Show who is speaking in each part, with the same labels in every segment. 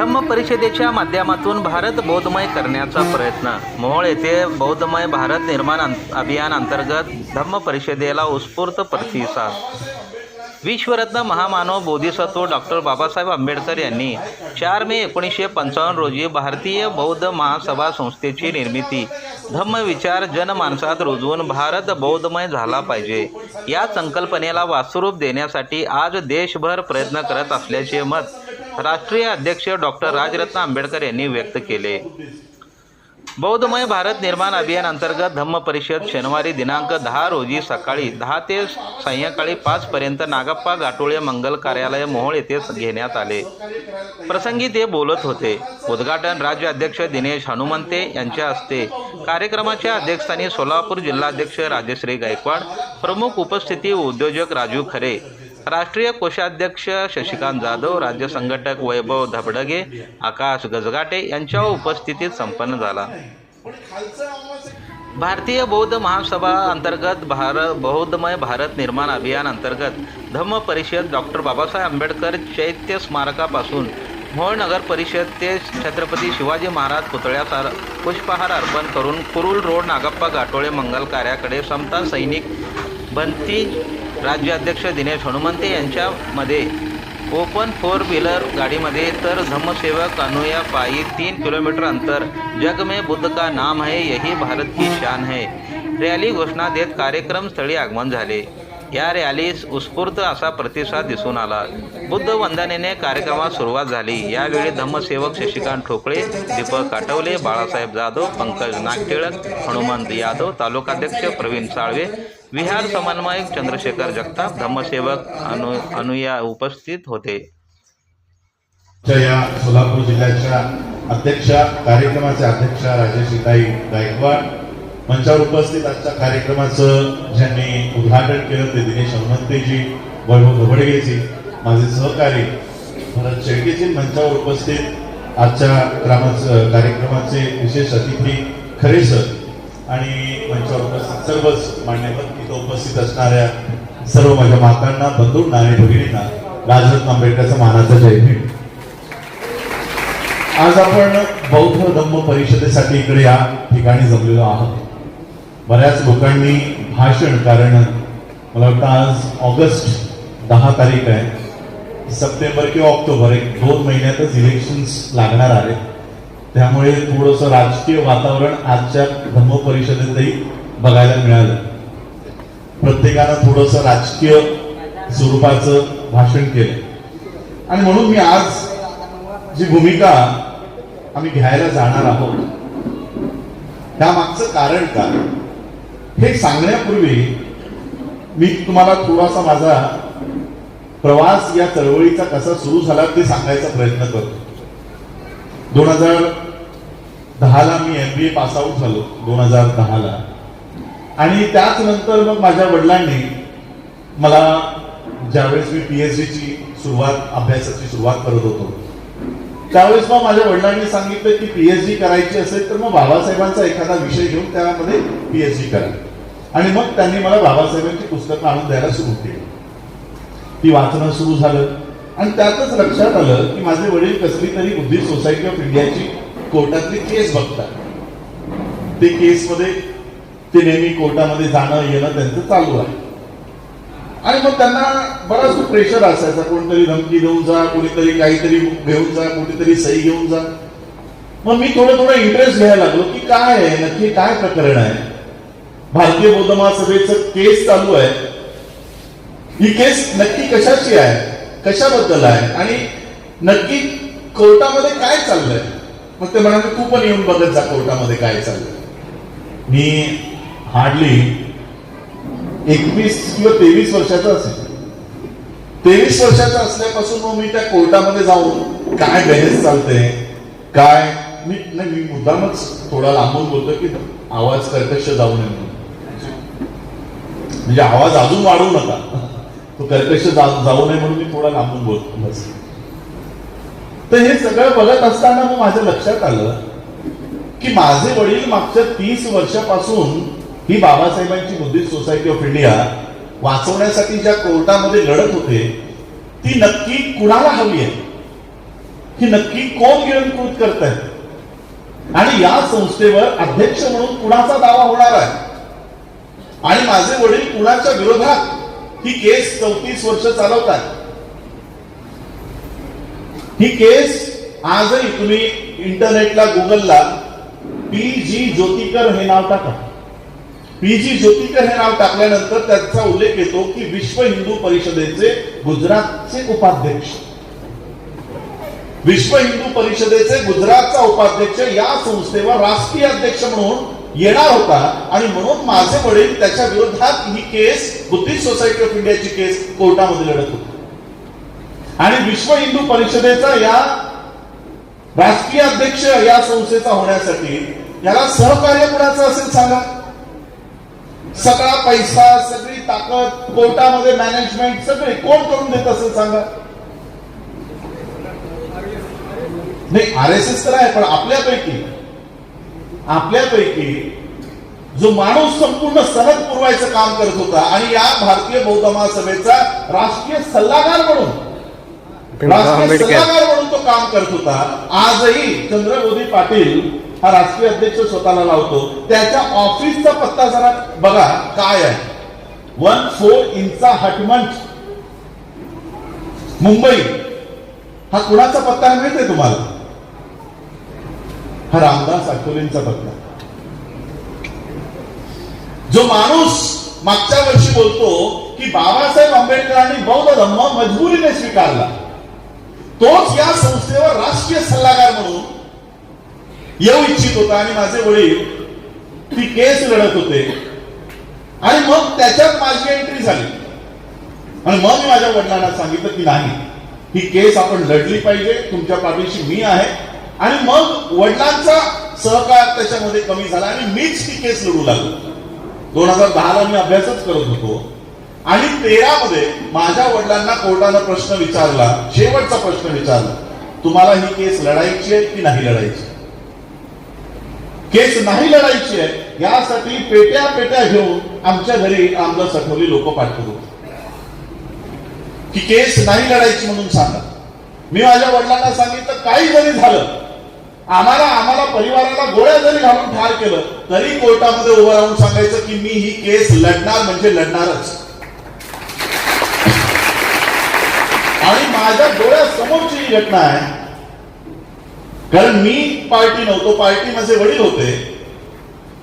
Speaker 1: धम्म परिषदेच्या माध्यमातून भारत बौद्धमय करण्याचा प्रयत्न. मोहोळ येथे बौद्धमय भारत निर्माण अभियान अंतर्गत धम्म परिषदेला उत्स्फूर्त प्रतिसाद. विश्वरत्न महामानव बोधिसत्व डॉक्टर बाबासाहेब आंबेडकर यांनी चार मे एकोणीसशे पंचावन्न रोजी भारतीय बौद्ध महासभा संस्थेची निर्मिती धम्मविचार जनमानसात रुजवून भारत बौद्धमय झाला पाहिजे. या संकल्पनेला वास्तुरूप देण्यासाठी आज देशभर प्रयत्न करत असल्याचे मत राष्ट्रीय अध्यक्ष डॉक्टर राजरत्न आंबेडकर यांनी व्यक्त केले. बौद्धमय भारत निर्माण अभियान अंतर्गत धम्म परिषद शनिवारी दिनांक दहा रोजी सकाळी दहा ते सायंकाळी पाचपर्यंत नागप्पा गाटोळे मंगल कार्यालय मोहोळ येथे घेण्यात आले. प्रसंगी ते बोलत होते. उद्घाटन राज्य अध्यक्ष दिनेश हनुमंते यांच्या हस्ते. कार्यक्रमाच्या अध्यक्षस्थानी सोलापूर जिल्हाध्यक्ष राजश्री गायकवाड. प्रमुख उपस्थिती उद्योजक राजू खरे. राष्ट्रीय कोषाध्यक्ष शशिकांत जाधव राज्य संघटक वैभव धबडगे आकाश गजगाटे यांच्या उपस्थितीत संपन्न झाला. भारतीय बौद्ध महासभा अंतर्गत भारत बौद्धमय भारत निर्माण अभियान अंतर्गत धम्म परिषद डॉक्टर बाबासाहेब आंबेडकर चैत्य स्मारकापासून मोहोळ नगर परिषद ते छत्रपती शिवाजी महाराज पुतळ्यासार पुष्पहार अर्पण करून कुरुल रोड नागप्पा गाठोळे मंगल कार्याकडे समता सैनिक बंती राज्याध्यक्ष दिनेश हनुमंते यांच्यामध्ये ओपन फोर व्हीलर गाडीमध्ये तर धम्मसेवक अनुया पायी तीन किलोमीटर अंतर. जग में बुद्ध का नाम है यही भारत की शान है. रॅली घोषणा देत कार्यक्रम स्थळी आगमन झाले. या रॅलीस उत्स्फूर्त असा प्रतिसाद दिसून आला. बुद्ध वंदनेने कार्यक्रमास सुरुवात झाली. यावेळी धम्मसेवक शशिकांत ठोकळे दीपक काटवले बाळासाहेब जाधव पंकज नागटिळक हनुमंत यादव तालुकाध्यक्ष प्रवीण साळवे विहार समन्वयक चंद्रशेखर जगताप धम्मसेवक अनु अनुया उपस्थित होते.
Speaker 2: या सोलापूर जिल्ह्याच्या अध्यक्षा कार्यक्रमाचे अध्यक्षा राजेशिताई गायकवाड मंचावर उपस्थित आजच्या कार्यक्रमाचं ज्यांनी उद्घाटन केलं ते दिनेश हनुमंतेजी वैभव धबडगेजी माझे सहकारी भरत शेळकेजी मंचावर उपस्थित आजच्या ग्रामाचं कार्यक्रमाचे विशेष अतिथी खरे सर आणि मंचावर उपस्थित सर्वच मान्यवर तिथं उपस्थित असणाऱ्या सर्व माझ्या मातांना बंधूंना आणि भगिनींना राजरत्न आंबेडकरचा मानाचा जय आज आपण बौद्ध धम्म परिषदेसाठी इकडे या ठिकाणी जमलेलो आहोत. बऱ्याच लोकांनी भाषण कारण मला वाटतं आज ऑगस्ट दहा तारीख आहे. सप्टेंबर किंवा ऑक्टोबर एक दोन महिन्यातच इलेक्शन्स लागणार आहे त्यामुळे थोडंसं राजकीय वातावरण आजच्या धम्म परिषदेतही बघायला मिळालं. प्रत्येकानं थोडंसं राजकीय स्वरूपाचं भाषण केलं. आणि म्हणून मी आज जी भूमिका आम्ही घ्यायला जाणार आहोत त्यामागचं कारण काय? हे सांगण्यापूर्वी मी तुम्हाला थोडासा माझा प्रवास या चळवळीचा कसा सुरू झाला ते सांगायचा प्रयत्न करतो. दोन हजार दहाला मी M B A pass out झालो दोन हजार दहाला. आणि त्याच नंतर मग माझ्या वडिलांनी मला ज्यावेळेस मी पी एच ची सुरुवात अभ्यासाची सुरुवात करत होतो त्यावेळेस मग माझ्या वडिलांनी सांगितलं की पीएचडी करायची असेल तर मग बाबासाहेबांचा एखादा विषय घेऊन त्यामध्ये पीएचडी करा. आणि मग त्यांनी मला बाबासाहेबांची पुस्तकं आणून द्यायला सुरू केली. ती वाचणं सुरू झालं. आणि त्यातच लक्षात आलं की माझे वडील कसली तरी बुद्धिस्ट सोसायटी ऑफ इंडियाची कोर्टातली केस बघतात. ते केसमध्ये ते नेहमी कोर्टामध्ये जाणं येणं त्यांचं चालू आहे. आणि मग त्यांना बराच प्रेशर असायचा कोणतरी धमकी देऊन जा कोणीतरी काहीतरी घेऊन जा कोणीतरी सही घेऊन जा. मग मी थोडं थोडं इंटरेस्ट घ्यायला लागलो की काय आहे नक्की काय प्रकरण आहे? भारतीय बौद्ध महासभेचं केस चालू आहे. ही केस नक्की कशाची आहे? कशाबद्दल आहे? आणि नक्की कोर्टामध्ये काय चाललंय? मग ते म्हणाले तू पण येऊन बघत जा कोर्टामध्ये काय चाललंय. मी हार्डली एकवीस किंवा तेवीस वर्षाचा असेल. तेवीस वर्षाचा असल्यापासून मग मी त्या कोर्टामध्ये जाऊन काय बहस चालते काय? मी नाही मी मुद्दामच थोडा लांबून बोलतो की आवाज कर्कश जाऊ नये म्हणून. म्हणजे आवाज अजून वाढवू नका. तो कर्कश जाऊ नये म्हणून मी थोडा लांबून बोलतो. बस. तर हे सगळं बघत असताना मग माझ्या लक्षात आलं की माझे वडील मागच्या तीस वर्षापासून ही बाबासाहेबांची बुद्धिस्ट सोसायटी ऑफ इंडिया वाचवण्यासाठी ज्या कोर्टामध्ये लढत होते ती नक्की कुणाला हवी आहे? की नक्की कोण गिळंकृत करत आहे आणि या संस्थेवर अध्यक्ष म्हणून कुणाचा दावा होणार आहे? आणि माझे वडील कुणाच्या विरोधात ही केस चौतीस वर्ष चालवतात? ही केस आजही तुम्ही इंटरनेटला गुगलला पी जी ज्योतिकर हे नाव टाका. पी जी ज्योतिकर हे नाव टाकल्यानंतर त्याचा उल्लेख येतो की विश्व हिंदू परिषदेचे गुजरातचे उपाध्यक्ष. विश्व हिंदू परिषदेचे गुजरातचा उपाध्यक्ष या संस्थेवर राष्ट्रीय अध्यक्ष म्हणून येणार होता. आणि म्हणून माझे वडील त्याच्या विरोधात ही केस बुद्धिस्ट सोसायटी ऑफ इंडियाची केस कोर्टामध्ये लढत होती. आणि विश्व हिंदू परिषदेचा या राष्ट्रीय अध्यक्ष या संस्थेचा होण्यासाठी याला सहकार्य कुणाचं असेल सांगा? सगळा पैसा सगळी ताकद कोर्टामध्ये मॅनेजमेंट सगळे कोण करून देत असेल सांगा? नाही आर एस एस तर आहे पण आपल्यापैकी आपल्यापैकी जो माणूस संपूर्ण सनद पुरवायचं काम करत होता आणि या भारतीय बौद्ध महासभेचा राष्ट्रीय सल्लागार म्हणून राष्ट्रीय सल्लागार म्हणून तो काम करत होता आजही चंद्रबोधी पाटील हा राष्ट्रीय अध्यक्ष स्वतःला लावतो. त्याच्या ऑफिसचा पत्ता जरा बघा काय आहे? वन फोर इंचा हटमंच. मुंबई. हा कुणाचा पत्ता आहे माहितीये तुम्हाला? हा रामदास आठवलेंचा बदला जो माणूस मागच्या वर्षी बोलतो की बाबासाहेब आंबेडकरांनी बौद्ध धर्म मजबुरीने स्वीकारला तोच या संस्थेवर राष्ट्रीय सल्लागार म्हणून येऊ इच्छित होता. आणि माझे वडील ती केस लढत होते. आणि मग त्याच्यात माझी एंट्री झाली. आणि मग मी माझ्या वडिलांना सांगितलं की नाही ही केस आपण लढली पाहिजे. तुमच्या पाठीशी मी आहे. आणि मग वडिलांचा सहकार त्याच्यामध्ये कमी झाला आणि मीच ती केस लढू लागलो. दोन हजार दहाला मी अभ्यासच करत होतो. आणि तेरा मध्ये माझ्या वडिलांना कोर्टानं प्रश्न विचारला शेवटचा प्रश्न विचारला तुम्हाला ही केस लढायची आहे की नाही लढायची? केस नाही लढायची आहे यासाठी पेट्या पेट्या घेऊन आमच्या घरी आमदार सठवली लोक पाठवत होते. की केस नाही लढायची म्हणून सांगा. मी माझ्या वडिलांना सांगितलं काही जरी झालं आम्हाला आम्हाला परिवाराला गोळ्या जरी घालून ठार केलं तरी कोर्टामध्ये उभं राहून सांगायचं की मी ही केस लढणार म्हणजे लढणारच. आणि माझ्या डोळ्यासमोरची ही घटना आहे कारण मी पार्टी नव्हतो पार्टी माझे वडील होते.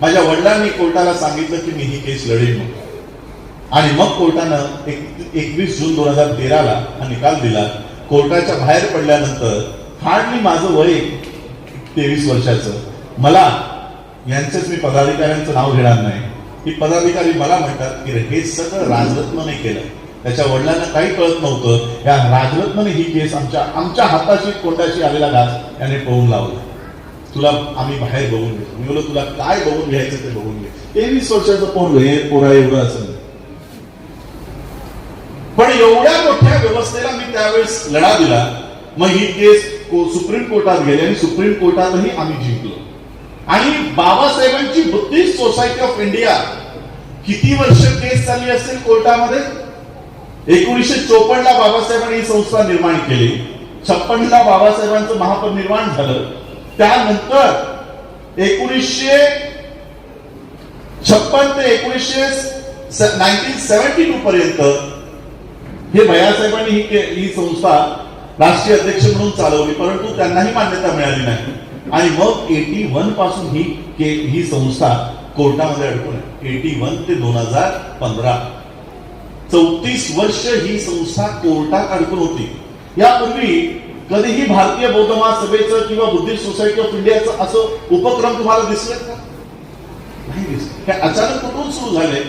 Speaker 2: माझ्या वडिलांनी कोर्टाला सांगितलं की मी ही केस लढेन म्हणून. आणि मग कोर्टानं एक एकवीस जून दोन हजार तेराला हा निकाल दिला. कोर्टाच्या बाहेर पडल्यानंतर हार्डली माझं वय तेवीस वर्षाचं. मला यांचंच मी पदाधिकाऱ्यांचं नाव घेणार नाही. की पदाधिकारी मला म्हणतात की हे सगळं राजरत्नने केलं. त्याच्या वडिलांना काही कळत नव्हतं. या राजरत्नने ही केस आमच्या आमच्या हाताशी कोंडाशी आलेला घास याने पळून लावला. तुला आम्ही बाहेर बघून घेतो. मी बोललो तुला काय बघून घ्यायचं ते बघून घे. तेवीस वर्षाचं पोर हे पोरा एवढं असं पण एवढ्या मोठ्या व्यवस्थेला मी त्यावेळेस लढा दिला. मग ही केस सुप्रीम कोर्टात गेले आणि सुप्रीम कोर्टातही आम्ही जिंकलो. आणि बाबासाहेबांची बुद्धिस्ट सोसायटी ऑफ इंडिया किती वर्ष केस चालली असेल कोर्टामध्ये? एकोणीसशे चोपन्न ला बाबासाहेबांनी ही संस्था निर्माण केली. छप्पन ला बाबासाहेबांचं महापरिनिर्वाण झालं. त्यानंतर एकोणीसशे छप्पन ते एकोणीसशे नाईन्टीन सेव्हन्टी टू पर्यंत हे भैयासाहेबांनी ही ही संस्था राष्ट्रीय अध्यक्ष म्हणून चालवली परंतु त्यांनाही मान्यता मिळाली नाही. आणि मग एटी वनपासून ही के- ही संस्था कोर्टामध्ये अडकून एटी वन ते दोन हजार पंधरा. चौतीस वर्ष ही संस्था कोर्टात अडकून होती. यापूर्वी कधीही भारतीय बौद्ध महासभेचं किंवा बुद्धिस्ट सोसायटी ऑफ इंडियाचं असं उपक्रम तुम्हाला दिसले का? नाही दिसले. हे अचानक कुठून सुरू झाले?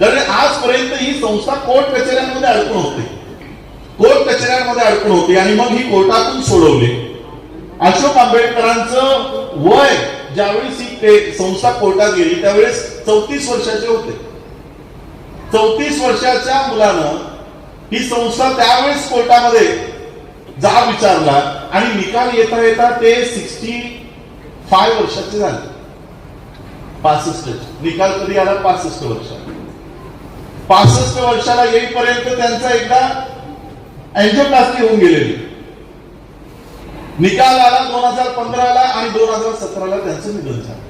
Speaker 2: कारण आजपर्यंत ही संस्था कोर्ट कचेऱ्यांमध्ये अडकून होती. कोर्ट कचेऱ्यांमध्ये अडकून होती आणि मग ही कोर्टातून सोडवली. अशोक आंबेडकरांचं वय ज्यावेळेस ही ते- संस्था कोर्टात गेली त्यावेळेस चौतीस वर्षाचे होते. चौतीस वर्षाच्या मुलानं ही संस्था त्यावेळेस कोर्टामध्ये जा विचारला आणि निकाल येता येता ते सिक्स्टी फाय वर्षाचे झाले. पासष्ट. निकाल कधी आला पासष्ट वर्ष पासष्ट वर्षाला येईपर्यंत त्यांचा एकदा अँजिओप्लास्टी होऊन गेलेली. निकाल आला दोन हजार पंधराला आणि दोन हजार सतराला त्यांचं निधन झालं.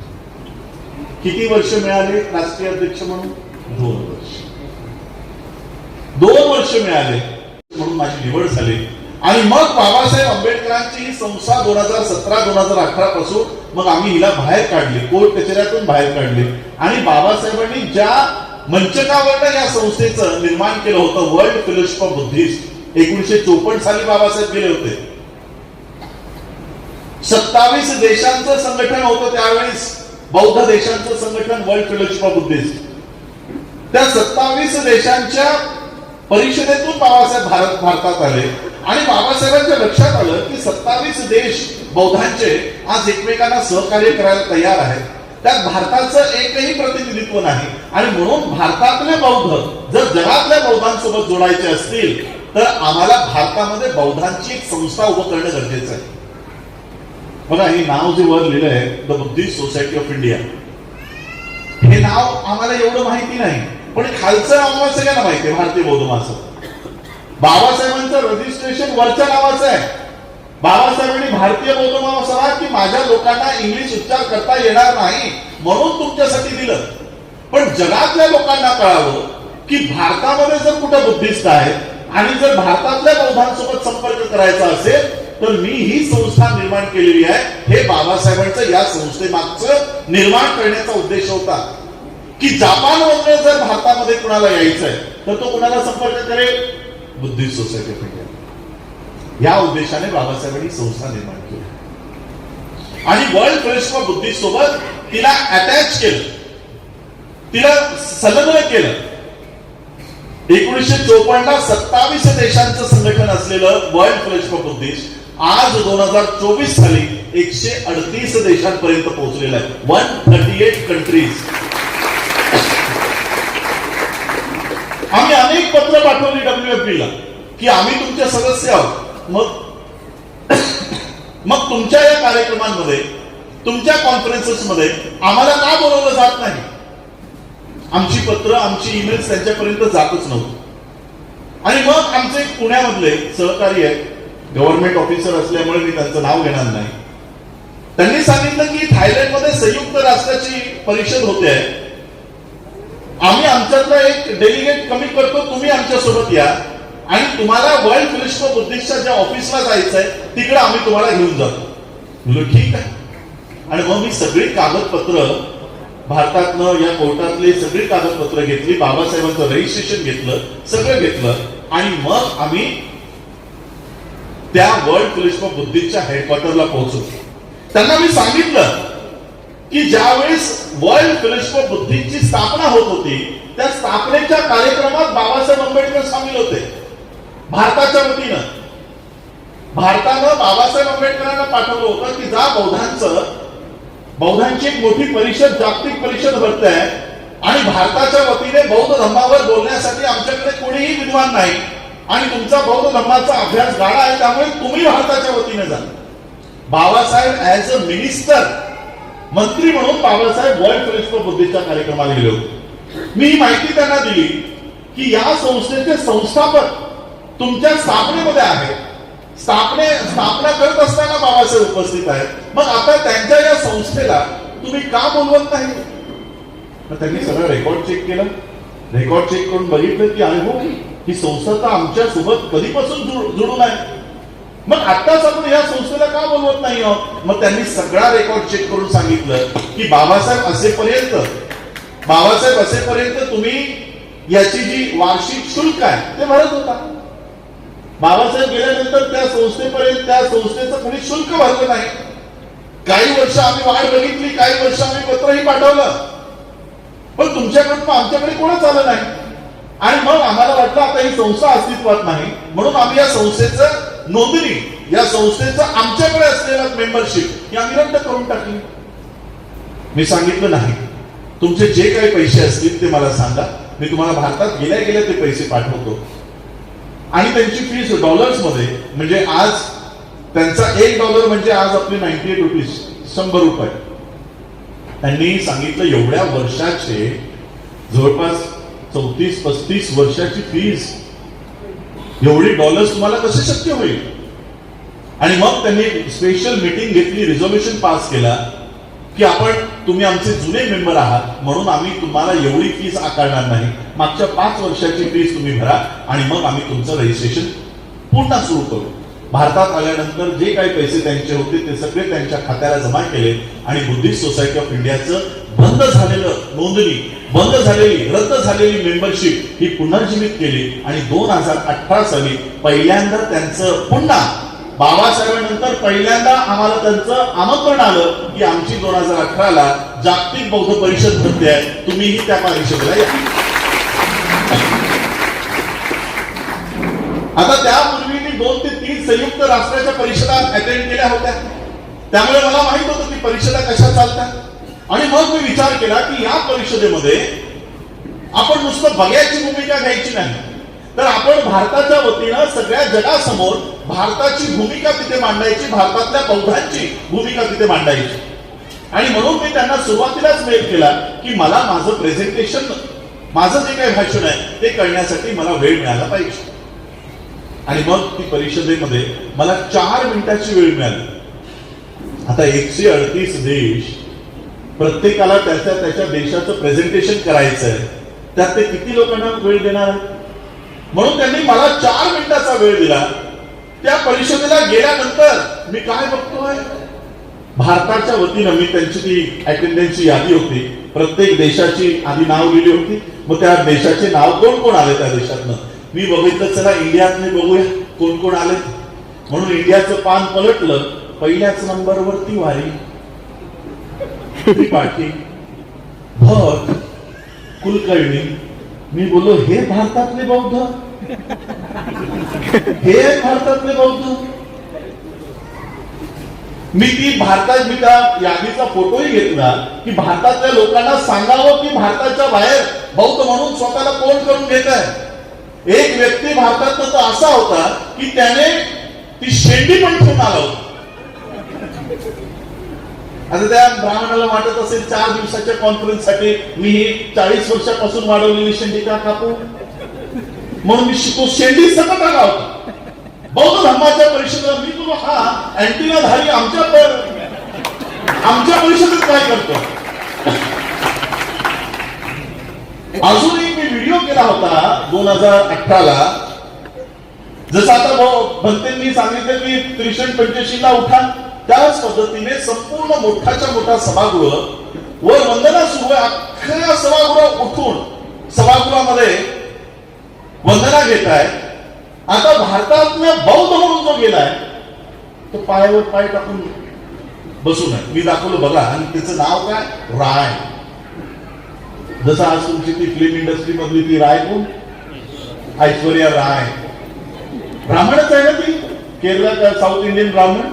Speaker 2: किती वर्ष मिळाले राष्ट्रीय अध्यक्ष म्हणून? दोन वर्ष. दोन वर्ष मिळाले म्हणून माझी निवड झाली. आणि मग बाबासाहेब आंबेडकरांची ही संस्था दोन हजार सतरा दोन हजार अठरा पासून मग आम्ही हिला बाहेर काढली कोर्ट कचेऱ्यातून बाहेर काढले. आणि बाबासाहेबांनी ज्या मंचकावर या संस्थेचं निर्माण केलं होतं वर्ल्ड फेलोशिप ऑफ बुद्धिस्ट एकोणीशे चोपन्न साली बाबासाहेब गेले होते. सत्तावीस देशांचं संघटन होतं त्यावेळेस. बौद्ध देशांचं संघटन वर्ल्ड फेलोशिप ऑफ बुद्धिस्ट. त्या सत्तावीस देशांच्या परिषदेतून बाबासाहेब भारत भारतात आले. आणि बाबासाहेबांच्या लक्षात आलं की सत्तावीस देश बौद्धांचे आज एकमेकांना सहकार्य करायला तयार आहेत. त्यात भारताचं एकही प्रतिनिधित्व नाही. आणि म्हणून भारतातले बौद्ध जर जगातल्या बौद्धांसोबत जोडायचे असतील तर आम्हाला भारतामध्ये बौद्धांची एक संस्था उभं करणं गरजेचं आहे. बघा हे नाव जे वर लिहिलं आहे the Buddhist Society of India हे नाव आम्हाला एवढं माहिती नाही पण खालचं नाव आम्हाला सगळ्यांना माहिती आहे भारतीय बौद्ध माणसं बाबासाहेबांचं रजिस्ट्रेशन वरच्या नावाचं आहे. बाबासाहेबांनी भारतीय बौद्ध महासभा की माझ्या लोकांना इंग्लिश उच्चार करता येणार नाही म्हणून तुमच्यासाठी दिलं. पण जगातल्या लोकांना कळावं की भारतामध्ये जर कुठं बुद्धिस्ट आहेत आणि जर भारतातल्या बौद्धांसोबत संपर्क करायचा असेल तर मी ही संस्था निर्माण केलेली आहे. हे बाबासाहेबांचं या संस्थेमागचं निर्माण करण्याचा उद्देश होता. की जपान वगैरे जर भारतामध्ये कुणाला यायचंय तर तो कुणाला संपर्क करेल? Buddhist Society of India. या उद्देशाने बाबासाहेबांनी संस्था निर्माण केली. आणि वर्ल्ड फेलोशिप ऑफ बुद्धिस्ट सोबत तिला अटॅच केलं. तिला संलग्न केलं. एकोणीसशे चोपन्नला सत्तावीस देशांचं संघटन असलेलं वर्ल्ड फेलोशिप ऑफ बुद्धिस्ट आज दोन हजार चोवीस साली एकशे अडतीस देशांपर्यंत पोहोचलेलं आहे. वन थर्टी एट कंट्रीज आम्ही अनेक पत्र पाठवली डब्ल्यू ला की आम्ही तुमचे सदस्य आहोत. मग मग तुमच्या या कार्यक्रमांमध्ये तुमच्या कॉन्फरन्सेस मध्ये आम्हाला का बोलवलं जात नाही? आमची पत्र आमची ईमेल त्यांच्यापर्यंत जातच नव्हती. आणि मग आमचे पुण्यामधले सहकारी आहेत गव्हर्नमेंट ऑफिसर असल्यामुळे मी त्यांचं नाव घेणार नाही. त्यांनी सांगितलं की थायलंडमध्ये संयुक्त राष्ट्राची परिषद होते. आहे आम्ही आमच्यातला एक डेलिगेट कमी करतो तुम्ही आमच्यासोबत या. आणि तुम्हाला वर्ल्ड फिलिस्टो बुद्धिस्टच्या ज्या ऑफिसला जायचंय तिकडे आम्ही तुम्हाला घेऊन जातो. म्हणलं ठीक आहे. आणि मग मी सगळी कागदपत्र भारतातनं या कोर्टातली सगळी कागदपत्र घेतली बाबासाहेबांचं रजिस्ट्रेशन घेतलं सगळं घेतलं. आणि मग आम्ही त्या वर्ल्ड फिलिस्टो बुद्धीच्या हेडक्वार्टरला पोहोचलो त्यांना मी सांगितलं की ज्यावेळेस वर्ल्ड फेलोशिप बुद्धीची स्थापना होत होती त्या स्थापनेच्या कार्यक्रमात बाबासाहेब आंबेडकर सामील होते. भारताच्या वतीनं. भारतानं बाबासाहेब आंबेडकरांना पाठवलं होतं की जा बौद्धांचं बौद्धांची एक मोठी परिषद जागतिक परिषद भरते आहे आणि भारताच्या वतीने बौद्ध धर्मावर बोलण्यासाठी आमच्याकडे कोणीही विद्वान नाही. आणि तुमचा बौद्ध धर्माचा अभ्यास गाडा आहे त्यामुळे तुम्ही भारताच्या वतीने जा. बाबासाहेब ऍज अ मिनिस्टर मंत्री म्हणून बाबासाहेब वर्ल्ड फेलोशिप बुद्धीच्या कार्यक्रमाला गेले होते. मी ही माहिती त्यांना दिली की या संस्थेचे संस्थापक तुमच्या स्थापनेमध्ये आहेत. स्थापने स्थापना करत असताना बाबासाहेब उपस्थित आहेत. मग आता त्यांच्या या संस्थेला तुम्ही का बोलवत नाही? मग त्यांनी सगळं रेकॉर्ड चेक केलं. रेकॉर्ड चेक करून बघितलं की अरे हो ही संस्था तर आमच्यासोबत कधीपासून जुळून आहे. मग आत्ताच आपण या संस्थेला का बोलवत नाही आहोत? मग त्यांनी सगळा रेकॉर्ड चेक करून सांगितलं की बाबासाहेब असेपर्यंत बाबासाहेब असेपर्यंत तुम्ही याची जी वार्षिक शुल्क आहे ते भरत होता. बाबासाहेब गेल्यानंतर त्या संस्थेपर्यंत त्या संस्थेचं कुणी शुल्क भरलं नाही. काही वर्ष आम्ही वाट बघितली काही वर्ष आम्ही पत्रही पाठवलं. पण तुमच्याकडून आमच्याकडे कोणच आलं नाही. आणि मग आम्हाला वाटलं आता ही संस्था अस्तित्वात नाही. म्हणून आम्ही या संस्थेचं नोंदणी या संस्थेचं आमच्याकडे असलेलं मेंबरशिप ही आम्ही रद्द करून टाकली. मी सांगितलं नाही. तुमचे जे काही पैसे असतील ते मला सांगा. मी तुम्हाला भारतात गेल्या गेल्या ते पैसे पाठवतो. आणि त्यांची फीस डॉलर्समध्ये म्हणजे आज त्यांचा एक डॉलर म्हणजे आज आपली नाईन्टी एट रुपीज शंभर रुपये. त्यांनी सांगितलं एवढ्या वर्षाचे जवळपास चौतीस पस्तीस वर्षाची फीस एवढी डॉलर्स तुम्हाला कसे शक्य होईल? आणि मग त्यांनी स्पेशल मीटिंग घेतली रिझोल्युशन पास केला. की आपण तुम्ही आमचे जुने मेंबर आहात म्हणून आम्ही तुम्हाला एवढी फीस आकारणार नाही. मागच्या पाच वर्षाची फीस तुम्ही भरा आणि मग आम्ही तुमचं रजिस्ट्रेशन पुन्हा सुरू करू. भारतात आल्यानंतर जे काही पैसे त्यांचे होते ते सगळे त्यांच्या खात्याला जमा केले आणि बुद्धिस्ट सोसायटी ऑफ इंडियाचं बंद झालेलं नोंदणी बंद झालेली रद्द झालेली मेंबरशिप ही पुनर्जीवित केली आणि दोन हजार अठरा साली पहिल्यांदा त्यांचं पुन्हा बाबासाहेबांनंतर पहिल्यांदा आम्हाला त्यांचं आमंत्रण आलं की आमची दोन हजार अठराला जागतिक बौद्ध परिषद भरते. आहे तुम्हीही त्या परिषदेला या. आता त्यापूर्वी मी दोन ते तीन संयुक्त राष्ट्राच्या परिषदा अटेंड केल्या होत्या. त्यामुळे मला माहीत होतं की परिषदा कशा चालतात. आणि मग मी विचार केला की या परिषदेमध्ये आपण नुसतं बघ्याची भूमिका घ्यायची नाही. तर आपण भारताच्या वतीनं सगळ्या जगासमोर भारताची भूमिका तिथे मांडायची भारतातल्या बौद्धांची भूमिका तिथे मांडायची. आणि म्हणून मी त्यांना सुरुवातीलाच मेल केला की मला माझं प्रेझेंटेशन माझं जे काही भाषण आहे ते करण्यासाठी मला वेळ मिळाला पाहिजे. आणि मग ती परिषदेमध्ये मला चार मिनिटाची वेळ मिळाली. आता एकशे अडतीस देश प्रत्येकाला त्याच्या त्याच्या देशाचं प्रेझेंटेशन करायचं आहे त्यात ते किती लोकांना वेळ देणार? म्हणून त्यांनी मला चार मिनिटाचा वेळ दिला. त्या परिषदेला गेल्यानंतर मी काय बघतोय? भारताच्या वतीनं मी त्यांची ती अटेंडन्सची यादी होती. प्रत्येक देशाची आधी नाव लिहिली होती. मग त्या देशाचे नाव कोण कोण आले त्या देशातनं? मी बघितलं चला इंडियातले बघूया कोण कोण आले. म्हणून इंडियाचं पान पलटलं. पहिल्याच नंबरवर तिवारी त्रिपाठी भट कुलकर्णी. मी बोललो हे भारतातले बौद्ध? हे भारतातले कौतुक मी ती भारतात मी त्या यादीचा फोटोही घेतला की भारतातल्या लोकांना सांगावं की भारताच्या बाहेर बौद्ध म्हणून स्वतःला कोण करून घेत आहे? एक व्यक्ती भारतात तो असा होता की त्याने ती शेंडी पण ठेवून आला होता. आता त्या ब्राह्मणाला वाटत असेल चार दिवसाच्या कॉन्फरन्ससाठी मी ही चाळीस वर्षापासून वाढवलेली शेंडी का कापू? म्हणून मी तो शेंडी सकट आला होता बौद्ध धर्माच्या परिषदेला मी तुला हा अँटिना धारी आमच्या आमच्या परिषदेत काय करतो? अजून एक मी व्हिडिओ केला होता दोन हजार अठराला. जसं आता भाऊ भंतेंनी सांगितलं की त्रिशण पंचशीला ला उठा. त्याच पद्धतीने संपूर्ण मोठाच्या मोठा सभागृह व वंदना सुरू आहे. अख्ख्या सभागृह उठून सभागृहामध्ये वंदना घेत आहे आता भारतातल्या बौद्ध म्हणून जो गेलाय तो पायावर पाय टाकून बसून आहे. मी दाखवलं बघा आणि त्याचं नाव काय? राय. जसं आज तुमची ती फिल्म इंडस्ट्री मधली ती राय कोण? ऐश्वर्या राय. ब्राह्मणच आहे ना ती? केरळ साऊथ इंडियन ब्राह्मण.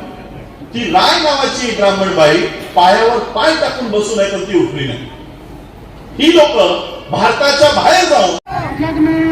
Speaker 2: ती राय नावाची ब्राह्मण बाई पायावर पाय टाकून बसून आहे पण ती उठली नाही. ही लोक भारताच्या बाहेर जाऊन
Speaker 3: जग में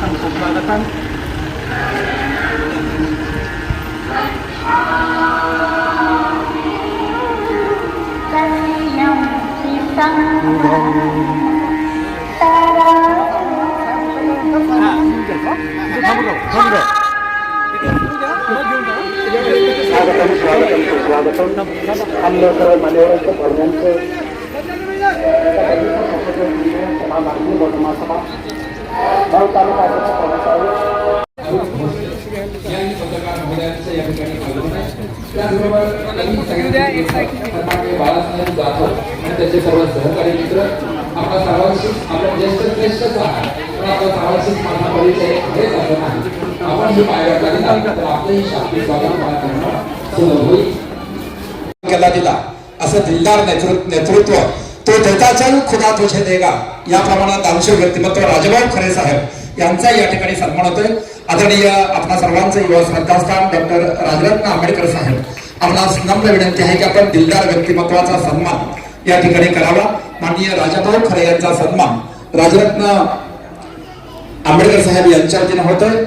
Speaker 3: kan hukum banget kan Selamat datang, selamat datang, selamat datang. Kami dari Malaysia, Malaysia. Kita
Speaker 4: akan berusaha untuk memastikan bahawa semua masalah.
Speaker 5: सन्माननीय बाळासाहेब जाधव आणि त्याचे सर्व सहकारी मित्र आपला सर्वांशी ज्येष्ठ श्रेष्ठच आहात पण आपला सर्वांशी माझा परिचय हेच असं नाही आपण ही पायऱ्या तर आपलंही करणं सुलभ होईल
Speaker 6: केला दिला असं दिलदार नेतृत्व तो देता चल खुदा तुझे देगा. या प्रमाणात आमचे व्यक्तिमत्व राजभाऊ खरे साहेब यांचा या ठिकाणी सन्मान होतोय. आदरणीय आपणा सर्वांचं युवा श्रद्धास्थान डॉक्टर राजरत्न आंबेडकर साहेब आपणास नम्र विनंती आहे की आपण दिलदार व्यक्तिमत्वाचा सन्मान या ठिकाणी करावा. माननीय राजाभाऊ खरे यांचा सन्मान राजरत्न आंबेडकर साहेब यांच्या वतीनं होतोय.